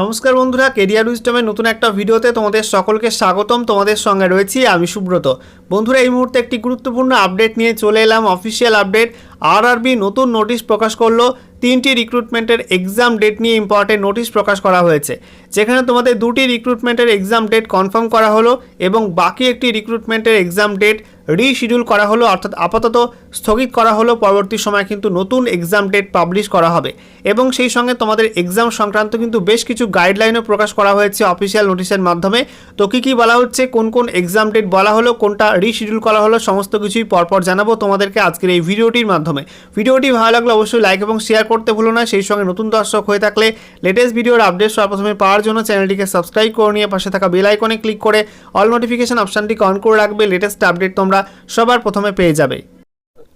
নমস্কার বন্ধুরা কেরিয়ার উইস্টমের নতুন একটা ভিডিওতে তোমাদের সকলকে স্বাগতম। তোমাদের সঙ্গে রয়েছি আমি সুব্রত। বন্ধুরা, এই মুহূর্তে একটি গুরুত্বপূর্ণ আপডেট নিয়ে চলে এলাম। অফিসিয়াল আপডেট আরআরবি নতুন নোটিশ প্রকাশ করল। তিনটি রিক্রুটমেন্টের এক্সাম ডেট নিয়ে ইম্পর্টেন্ট নোটিশ প্রকাশ করা হয়েছে। যেখানে তোমাদের দুটি রিক্রুটমেন্টের এক্সাম ডেট কনফার্ম করা হলো এবং বাকি একটি রিক্রুটমেন্টের এক্সাম ডেট রিশিডিউল করা হলো, অর্থাৎ আপাতত স্থগিত করা হলো, পরবর্তী সময় কিন্তু নতুন এক্সাম ডেট পাবলিশ করা হবে। এবং সেই সঙ্গে তোমাদের এক্সাম সংক্রান্ত কিন্তু বেশ কিছু গাইডলাইনও প্রকাশ করা হয়েছে অফিসিয়াল নোটিশের মাধ্যমে। তো কী কী বলা হচ্ছে, কোন কোন এক্সাম ডেট বলা হলো, কোনটা রিশিডিউল করা হলো, সমস্ত কিছুই পরপর জানাব তোমাদেরকে আজকের এই ভিডিওটির মাধ্যমে। ভিডিওটি ভালো লাগলে অবশ্যই লাইক এবং শেয়ার করতে ভুলো না। সেই সঙ্গে নতুন দর্শক হয়ে থাকলে লেটেস্ট ভিডিওর আপডেট সর্বপ্রথমে পাওয়ার জন্য চ্যানেলটিকে সাবস্ক্রাইব করে নিয়ে পাশে থাকা বেল আইকনে ক্লিক করে অল নোটিফিকেশন অপশানটিকে অন করে রাখবে। লেটেস্ট আপডেট তোমরা সবার প্রথমে পেয়ে যাবে।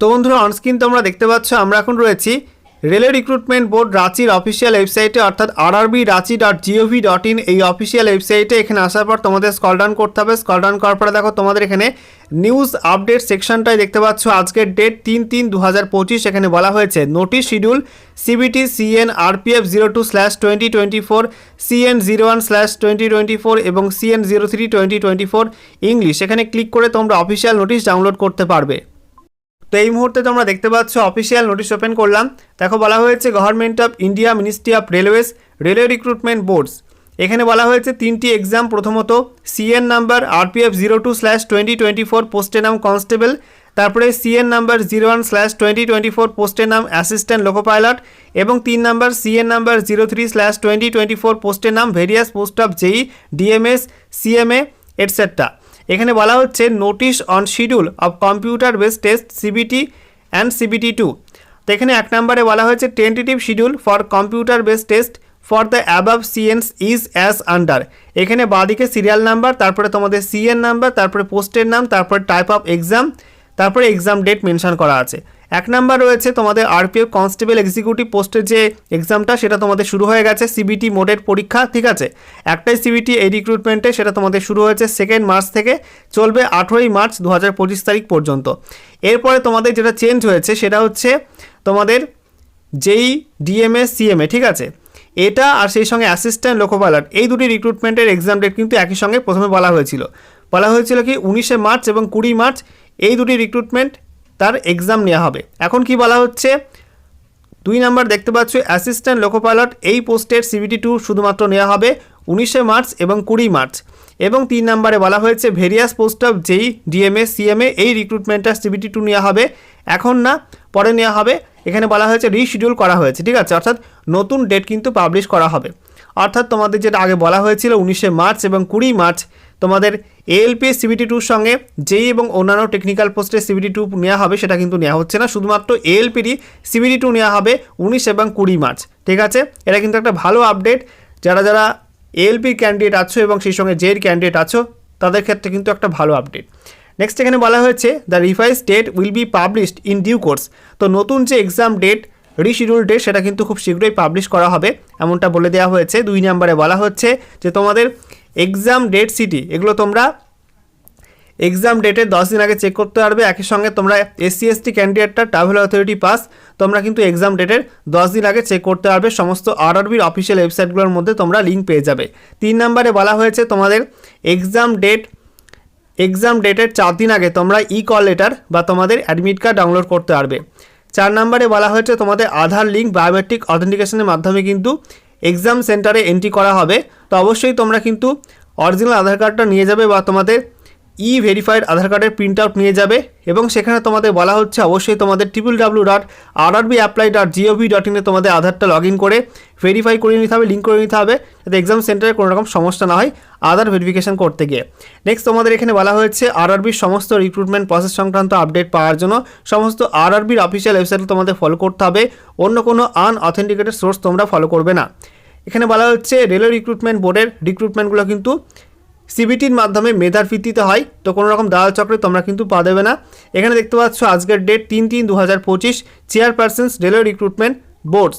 তো বন্ধুরা অনস্ক্রিন তোমরা দেখতে পাচ্ছ আমরা এখন রয়েছি রেলওয়ে রিক্রুটমেন্ট বোর্ড রাঁচির অফিসিয়াল ওয়েবসাইটে, অর্থাৎ RRB Ranchi dot GOV dot in এই অফিসিয়াল ওয়েবসাইটে এখানে আসার পর তোমাদের স্কল ডাউন করতে হবে। স্কল ডাউন করার পরে দেখো তোমাদের এখানে নিউজ আপডেট সেকশনটাই দেখতে পাচ্ছ, আজকের ডেট তিন তিন দু হাজার পঁচিশ, এখানে বলা হয়েছে notice schedule CBT CEN RPF zero two slash twenty twenty four CEN zero one slash twenty twenty four এবং CEN zero three twenty twenty four English এখানে ক্লিক করে তোমরা অফিসিয়াল নোটিশ ডাউনলোড করতে পারবে। তো এই মুহূর্তে তোমরা দেখতে পাচ্ছ অফিসিয়াল নোটিশ ওপেন করলাম। দেখো বলা হয়েছে government of India ministry of railways railway recruitment boards এখানে বলা হয়েছে তিনটি এক্সাম প্রথমত CEN number RPF zero two slash twenty twenty four পোস্টের নাম কনস্টেবল তারপরে CEN number zero one slash twenty twenty four পোস্টের নাম অ্যাসিস্ট্যান্ট লোকো পাইলট এবং তিন number CEN number zero three slash twenty twenty four পোস্টের নাম various post of JE DMS CMA etcetera এখানে বলা হচ্ছে notice on schedule of computer base test CBT and CBT two তো এখানে এক নম্বরে বলা হয়েছে tentative schedule for computer base test for the above CENs is as under এখানে বাঁদিকে সিরিয়াল নাম্বার তারপরে তোমাদের সিএন নাম্বার তারপরে পোস্টের নাম, তারপরে টাইপ অফ এক্সাম তারপরে এক্সাম ডেট মেনশন করা আছে। এক নাম্বার রয়েছে তোমাদের আরপিএফ কনস্টেবল এক্সিকিউটিভ পোস্টের যে এক্সামটা সেটা তোমাদের শুরু হয়ে গেছে সিবিটি মোডের পরীক্ষা, ঠিক আছে? একটাই সিবিটি এই রিক্রুটমেন্টে সেটা তোমাদের শুরু হয়েছে সেকেন্ড মার্চ থেকে, চলবে আঠেরোই মার্চ দু হাজার পঁচিশ তারিখ পর্যন্ত। এরপরে তোমাদের যেটা চেঞ্জ হয়েছে, সেটা হচ্ছে তোমাদের যেই ডিএমএ সিএমএ ঠিক আছে? এটা আর সেই সঙ্গে অ্যাসিস্ট্যান্ট লোকো পাইলট এই দুটি রিক্রুটমেন্টের এক্সাম ডেট কিন্তু একই সঙ্গে প্রথমে বলা হয়েছিল। বলা হয়েছিল কি উনিশে মার্চ এবং কুড়ি মার্চ এই দুটি রিক্রুটমেন্ট তার এক্সাম নেওয়া হবে। এখন কি বলা হচ্ছে? দুই নাম্বার দেখতে পাচ্ছ অ্যাসিস্ট্যান্ট লোকো পাইলট এই পোস্টের সিবিটি টু শুধুমাত্র নেওয়া হবে উনিশে মার্চ এবং কুড়ি মার্চ। এবং তিন নম্বরে বলা হয়েছে ভেরিয়াস পোস্ট অফ যেই ডিএমএ সিএমএ এই রিক্রুটমেন্টটা সিবিটি টু নেওয়া হবে। এখন না, পরে নেওয়া হবে। এখানে বলা হয়েছে রিশিডিউল করা হয়েছে, ঠিক আছে? অর্থাৎ নতুন ডেট কিন্তু পাবলিশ করা হবে। অর্থাৎ তোমাদের যেটা আগে বলা হয়েছিল, উনিশে মার্চ এবং কুড়ি মার্চ তোমাদের এএলপি সিবিটি টুর সঙ্গে যেই এবং অন্যান্য টেকনিক্যাল পোস্টে সিবিটি টু নেওয়া হবে সেটা কিন্তু নেওয়া হচ্ছে না। শুধুমাত্র এএলপিরই সিবিটি টু নেওয়া হবে উনিশ এবং কুড়ি মার্চ। ঠিক আছে? এটা কিন্তু একটা ভালো আপডেট যারা যারা এএলপির ক্যান্ডিডেট আছো এবং সেই সঙ্গে জের ক্যান্ডিডেট আছো, তাদের ক্ষেত্রে কিন্তু একটা ভালো আপডেট নেক্সট এখানে বলা হয়েছে the revise date will be published in due course তো নতুন যে এক্সাম ডেট রিশিডিউল ডেট সেটা কিন্তু খুব শীঘ্রই পাবলিশ করা হবে। এমনটা বলে দেওয়া হয়েছে। দুই নম্বরে বলা হচ্ছে যে তোমাদের এক্সাম ডেট সিটি এগুলো তোমরা এক্সাম ডেটের দশ দিন আগে চেক করতে পারবে। একই সঙ্গে তোমরা এসসি এসটি ক্যান্ডিডেটটা ট্রাভেল অথরিটি পাস তোমরা কিন্তু এক্সাম ডেটের দশ দিন আগে চেক করতে পারবে। সমস্ত আরআরবির অফিসিয়াল ওয়েবসাইটগুলোর মধ্যে তোমরা লিঙ্ক পেয়ে যাবে। তিন নম্বরে বলা হয়েছে তোমাদের এক্সাম ডেট এক্সাম ডেটের চার দিন আগে তোমরা ই কল লেটার বা তোমাদের অ্যাডমিট কার্ড ডাউনলোড করতে পারবে। চার নম্বরে বলা হয়েছে তোমাদের আধার লিঙ্ক বায়োমেট্রিক অথেন্টিকেশনের মাধ্যমে কিন্তু এক্সাম সেন্টারে এন্ট্রি করা হবে, তো অবশ্যই তোমরা কিন্তু অরিজিনাল আধার কার্ডটা নিয়ে যাবে বা তোমাদের ই ভেরিফাইড আধার কার্ডের প্রিন্ট আউট নিয়ে যাবে এবং সেখানে তোমাদের বলা হচ্ছে অবশ্যই তোমাদের triple W dot R R B apply dot GOV dot ইনে তোমাদের আধারটা লগ ইন করে ভেরিফাই করে নিতে হবে লিঙ্ক করে নিতে হবে যাতে এক্সাম সেন্টারে কোনো রকম সমস্যা না হয় আধার ভেরিফিকেশন করতে গিয়ে। নেক্সট তোমাদের এখানে বলা হয়েছে আর আরবির সমস্ত রিক্রুটমেন্ট প্রসেস সংক্রান্ত আপডেট পাওয়ার জন্য সমস্ত আর আরবির অফিসিয়াল ওয়েবসাইট তোমাদের ফলো করতে হবে, অন্য কোনো আনঅথেন্টিকেটেড সোর্স তোমরা ফলো করবে না। এখানে বলা হচ্ছে রেলওয়ে রিক্রুটমেন্ট বোর্ডের রিক্রুটমেন্টগুলো কিন্তু সিবিটির মাধ্যমে মেধার ভিত্তিতে হয়। তো কোনো রকম দালাল চক্রে তোমরা কিন্তু পা দেবে না। এখানে দেখতে পাচ্ছ আজকের ডেট তিন তিন দু হাজার পঁচিশ চেয়ারপারসন্স রেলওয়ে রিক্রুটমেন্ট বোর্ডস